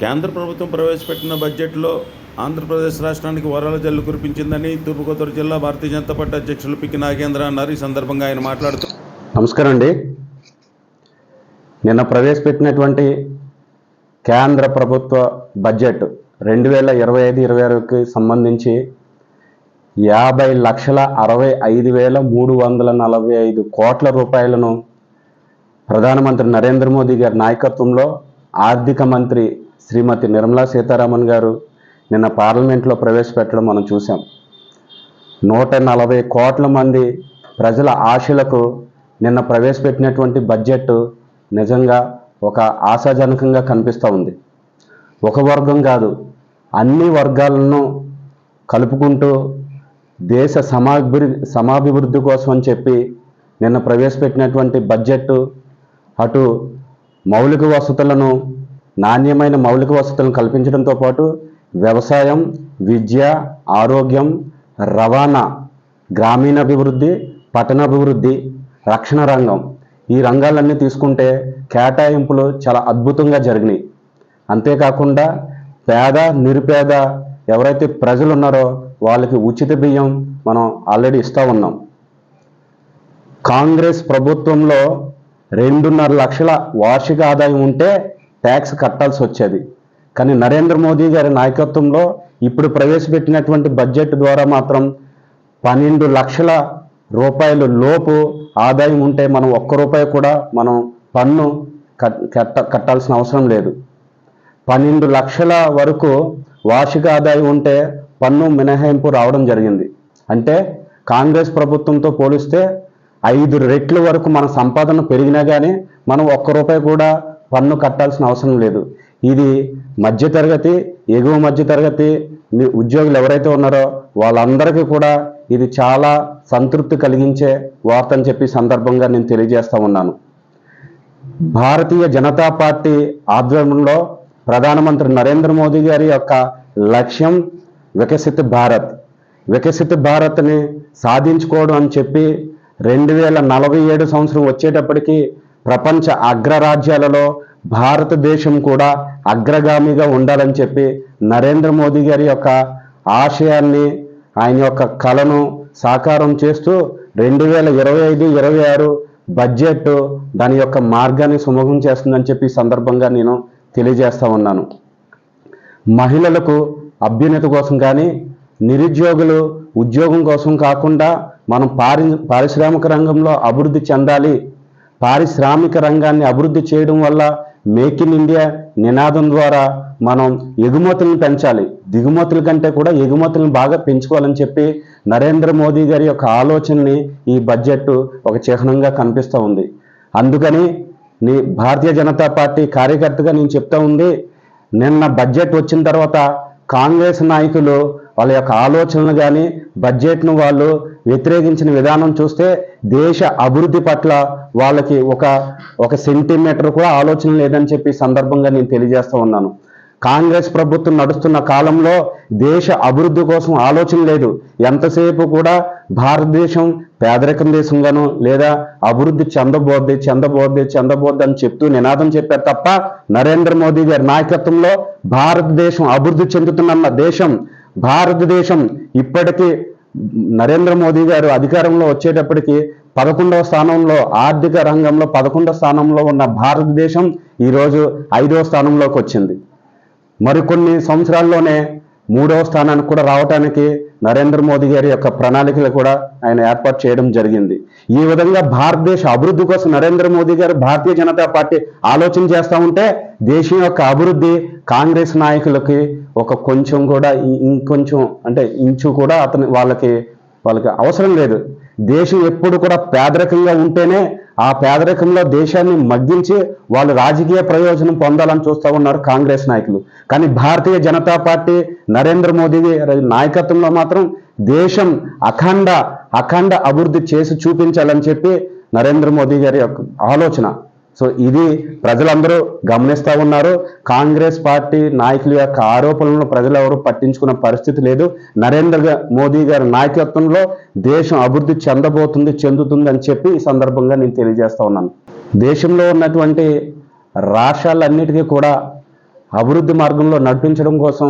కేంద్ర ప్రభుత్వం ప్రవేశపెట్టిన బడ్జెట్లో ఆంధ్రప్రదేశ్ రాష్ట్రానికి వరాల జల్లు కురిపించిందని తూర్పుగోదావరి జిల్లా భారతీయ జనతా పార్టీ అధ్యక్షులు పికి నాగేంద్ర అన్నారు. ఈ సందర్భంగా ఆయన మాట్లాడుతూ నమస్కారం అండి. నిన్న ప్రవేశపెట్టినటువంటి కేంద్ర ప్రభుత్వ బడ్జెట్ రెండు వేల ఇరవై ఐదు ఇరవై ఆరుకి సంబంధించి యాభై లక్షల అరవై ఐదు వేల మూడు వందల నలభై ఐదు కోట్ల రూపాయలను ప్రధానమంత్రి నరేంద్ర మోదీ గారి నాయకత్వంలో ఆర్థిక మంత్రి శ్రీమతి నిర్మలా సీతారామన్ గారు నిన్న పార్లమెంట్లో ప్రవేశపెట్టడం మనం చూసాం నూట నలభై కోట్ల మంది ప్రజల ఆశలకు నిన్న ప్రవేశపెట్టినటువంటి బడ్జెట్ నిజంగా ఒక ఆశాజనకంగా కనిపిస్తూ ఉంది. ఒక వర్గం కాదు అన్ని వర్గాలను కలుపుకుంటూ దేశ సమాభివృద్ధి సమాభివృద్ధి కోసం అని చెప్పి నిన్న ప్రవేశపెట్టినటువంటి బడ్జెట్ అటు మౌలిక వసతులను నాణ్యమైన మౌలిక వసతులను కల్పించడంతో పాటు వ్యవసాయం విద్య ఆరోగ్యం రవాణా గ్రామీణాభివృద్ధి పట్టణాభివృద్ధి రక్షణ రంగం ఈ రంగాలన్నీ తీసుకుంటే కేటాయింపులు చాలా అద్భుతంగా జరిగినాయి. అంతేకాకుండా పేద నిరుపేద ఎవరైతే ప్రజలు ఉన్నారో వాళ్ళకి ఉచిత బియ్యం మనం ఆల్రెడీ ఇస్తూ ఉన్నాం. కాంగ్రెస్ ప్రభుత్వంలో రెండున్నర లక్షల వార్షిక ఆదాయం ఉంటే ట్యాక్స్ కట్టాల్సి వచ్చేది. కానీ నరేంద్ర మోదీ గారి నాయకత్వంలో ఇప్పుడు ప్రవేశపెట్టినటువంటి బడ్జెట్ ద్వారా మాత్రం పన్నెండు లక్షల రూపాయలు లోపు ఆదాయం ఉంటే మనం ఒక్క రూపాయి కూడా మనం పన్ను కట్ కట్ట కట్టాల్సిన అవసరం లేదు. పన్నెండు లక్షల వరకు వార్షిక ఆదాయం ఉంటే పన్ను మినహాయింపు రావడం జరిగింది. అంటే కాంగ్రెస్ ప్రభుత్వంతో పోలిస్తే ఐదు రెట్ల వరకు మన సంపాదన పెరిగినా కానీ మనం ఒక్క రూపాయి కూడా పన్ను కట్టాల్సిన అవసరం లేదు. ఇది మధ్యతరగతి ఎగువ మధ్యతరగతి ఉద్యోగులు ఎవరైతే ఉన్నారో వాళ్ళందరికీ కూడా ఇది చాలా సంతృప్తి కలిగించే వార్త అని చెప్పి సందర్భంగా నేను తెలియజేస్తా ఉన్నాను. భారతీయ జనతా పార్టీ ఆధ్వర్యంలో ప్రధానమంత్రి నరేంద్ర మోదీ గారి యొక్క లక్ష్యం వికసిత భారత్. వికసిత భారత్ని సాధించుకోవడం అని చెప్పి రెండు వేల నలభై ఏడు సంవత్సరం వచ్చేటప్పటికి ప్రపంచ అగ్రరాజ్యాలలో భారతదేశం కూడా అగ్రగామిగా ఉండాలని చెప్పి నరేంద్ర మోదీ గారి యొక్క ఆశయాన్ని ఆయన యొక్క కళను సాకారం చేస్తూ రెండు వేల ఇరవై ఐదు ఇరవై ఆరు బడ్జెట్ దాని యొక్క మార్గాన్ని సుమగం చేస్తుందని చెప్పి సందర్భంగా నేను తెలియజేస్తా ఉన్నాను. మహిళలకు అభ్యున్నత కోసం కానీ నిరుద్యోగులు ఉద్యోగం కోసం కాకుండా మనం పారి పారిశ్రామిక రంగంలో అభివృద్ధి చెందాలి పారిశ్రామిక రంగాన్ని అభివృద్ధి చేయడం వల్ల మేక్ ఇన్ ఇండియా నినాదం ద్వారా మనం ఎగుమతులను పెంచాలి. దిగుమతుల కంటే కూడా ఎగుమతులను బాగా పెంచుకోవాలని చెప్పి నరేంద్ర మోదీ గారి యొక్క ఆలోచనని ఈ బడ్జెట్ ఒక చిహ్నంగా కనిపిస్తూ ఉంది. అందుకని నీ భారతీయ జనతా పార్టీ కార్యకర్తగా నేను చెప్తా ఉంది నిన్న బడ్జెట్ వచ్చిన తర్వాత కాంగ్రెస్ నాయకులు వాళ్ళ యొక్క ఆలోచనలు కానీ బడ్జెట్ను వాళ్ళు వ్యతిరేకించిన విధానం చూస్తే దేశ అభివృద్ధి పట్ల వాళ్ళకి ఒక ఒక సెంటీమీటర్ కూడా ఆలోచన లేదని చెప్పి సందర్భంగా నేను తెలియజేస్తూ ఉన్నాను. కాంగ్రెస్ ప్రభుత్వం నడుస్తున్న కాలంలో దేశ అభివృద్ధి కోసం ఆలోచన లేదు. ఎంతసేపు కూడా భారతదేశం పేదరికం దేశంగాను లేదా అభివృద్ధి చెందబోద్ది చెందబోద్ది చెందబోద్ది అని చెప్తూ నినాదం చెప్పారు తప్ప నరేంద్ర మోదీ గారి నాయకత్వంలో భారతదేశం అభివృద్ధి చెందుతున్న దేశం భారతదేశం ఇప్పటికీ నరేంద్ర మోదీ గారు అధికారంలో వచ్చేటప్పటికి పదకొండవ స్థానంలో ఆర్థిక రంగంలో పదకొండవ స్థానంలో ఉన్న భారతదేశం ఈరోజు ఐదవ స్థానంలోకి వచ్చింది. మరికొన్ని సంవత్సరాల్లోనే మూడవ స్థానానికి కూడా రావటానికి నరేంద్ర మోదీ గారి యొక్క ప్రణాళికలు కూడా ఆయన ఏర్పాటు చేయడం జరిగింది. ఈ విధంగా భారతదేశ అభివృద్ధి కోసం నరేంద్ర మోదీ గారు భారతీయ జనతా పార్టీ ఆలోచన చేస్తూ ఉంటే దేశం యొక్క అభివృద్ధి కాంగ్రెస్ నాయకులకి ఒక కొంచెం కూడా ఇంకొంచెం అంటే ఇంచు కూడా అతని వాళ్ళకి వాళ్ళకి అవసరం లేదు. దేశం ఎప్పుడు కూడా పేదరికంగా ఉంటేనే ఆ పేదరికంలో దేశాన్ని మగ్గించి వాళ్ళు రాజకీయ ప్రయోజనం పొందాలని చూస్తూ ఉన్నారు కాంగ్రెస్ నాయకులు. కానీ భారతీయ జనతా పార్టీ నరేంద్ర మోదీ నాయకత్వంలో మాత్రం దేశం అఖండ అఖండ అభివృద్ధి చేసి చూపించాలని చెప్పి నరేంద్ర మోదీ గారి యొక్క ఆలోచన. సో ఇది ప్రజలందరూ గమనిస్తూ ఉన్నారు. కాంగ్రెస్ పార్టీ నాయకుల యొక్క ఆరోపణలను ప్రజలు ఎవరు పట్టించుకున్న పరిస్థితి లేదు. నరేంద్ర మోదీ గారి నాయకత్వంలో దేశం అభివృద్ధి చెందబోతుంది చెందుతుంది అని చెప్పి ఈ సందర్భంగా నేను తెలియజేస్తా ఉన్నాను. దేశంలో ఉన్నటువంటి రాష్ట్రాలన్నిటికీ కూడా అభివృద్ధి మార్గంలో నడిపించడం కోసం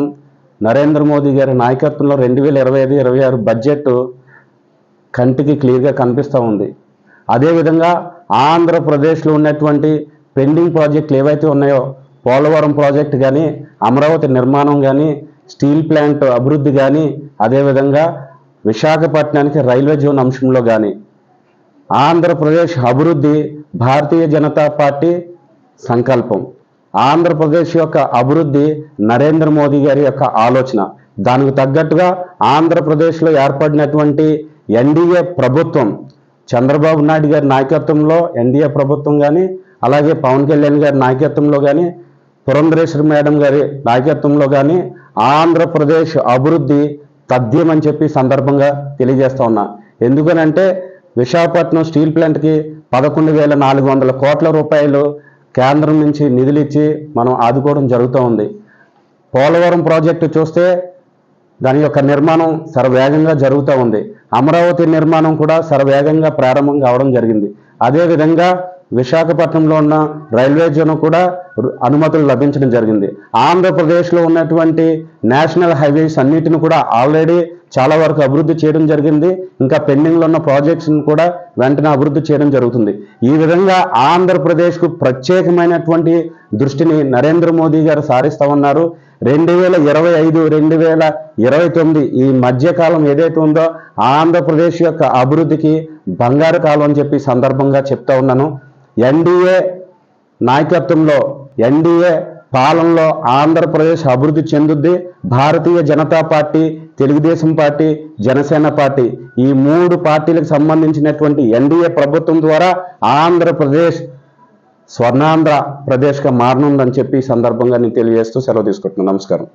నరేంద్ర మోదీ గారి నాయకత్వంలో రెండు వేల ఇరవై ఐదు ఇరవై ఆరు బడ్జెట్ కంటికి క్లియర్గా కనిపిస్తూ ఉంది. అదేవిధంగా ఆంధ్రప్రదేశ్లో ఉన్నటువంటి పెండింగ్ ప్రాజెక్టులు ఏవైతే ఉన్నాయో పోలవరం ప్రాజెక్ట్ కానీ అమరావతి నిర్మాణం కానీ స్టీల్ ప్లాంట్ అభివృద్ధి కానీ అదేవిధంగా విశాఖపట్నానికి రైల్వే జోన్ అంశంలో కానీ ఆంధ్రప్రదేశ్ అభివృద్ధి భారతీయ జనతా పార్టీ సంకల్పం. ఆంధ్రప్రదేశ్ యొక్క అభివృద్ధి నరేంద్ర మోదీ గారి యొక్క ఆలోచన. దానికి తగ్గట్టుగా ఆంధ్రప్రదేశ్లో ఏర్పడినటువంటి ఎన్డీఏ ప్రభుత్వం చంద్రబాబు నాయుడు గారి నాయకత్వంలో ఎన్డీఏ ప్రభుత్వం కానీ అలాగే పవన్ కళ్యాణ్ గారి నాయకత్వంలో కానీ పురంధరేశ్వరి మేడం గారి నాయకత్వంలో కానీ ఆంధ్రప్రదేశ్ అభివృద్ధి తథ్యమని చెప్పి సందర్భంగా తెలియజేస్తా ఉన్నా. ఎందుకనంటే విశాఖపట్నం స్టీల్ ప్లాంట్కి పదకొండు వేల నాలుగు వందల కోట్ల రూపాయలు కేంద్రం నుంచి నిధులు ఇచ్చి మనం ఆదుకోవడం జరుగుతూ ఉంది. పోలవరం ప్రాజెక్టు చూస్తే దాని యొక్క నిర్మాణం సర్వేగంగా జరుగుతూ ఉంది. అమరావతి నిర్మాణం కూడా సర్వేగంగా ప్రారంభం కావడం జరిగింది. అదేవిధంగా విశాఖపట్నంలో ఉన్న రైల్వే జోన్ కూడా అనుమతులు లభించడం జరిగింది. ఆంధ్రప్రదేశ్లో ఉన్నటువంటి నేషనల్ హైవేస్ అన్నిటిని కూడా ఆల్రెడీ చాలా వరకు అభివృద్ధి చేయడం జరిగింది. ఇంకా పెండింగ్లో ఉన్న ప్రాజెక్ట్స్ని కూడా వెంటనే అభివృద్ధి చేయడం జరుగుతుంది. ఈ విధంగా ఆంధ్రప్రదేశ్కు ప్రత్యేకమైనటువంటి దృష్టిని నరేంద్ర మోదీ గారు సారిస్తా ఉన్నారు. రెండు వేల ఇరవై ఐదు రెండు వేల ఇరవై తొమ్మిది ఈ మధ్యకాలం ఏదైతే ఉందో ఆంధ్రప్రదేశ్ యొక్క అభివృద్ధికి బంగారు కాలం అని చెప్పి సందర్భంగా చెప్తా ఉన్నాను. ఎన్డీఏ నాయకత్వంలో ఎన్డీఏ పాలనలో ఆంధ్రప్రదేశ్ అభివృద్ధి చెందుద్ది. Bharatiya Janata party Telugu Desam party Janasena party ఈ మూడు పార్టీలకు సంబంధించినటువంటి ఎన్డీఏ ప్రభుత్వం ద్వారా ఆంధ్రప్రదేశ్ స్వర్ణాంధ్ర ప్రదేశ్గా మారనుందని చెప్పి ఈ సందర్భంగా నేను తెలియజేస్తూ సెలవు తీసుకుంటున్నాను. నమస్కారం.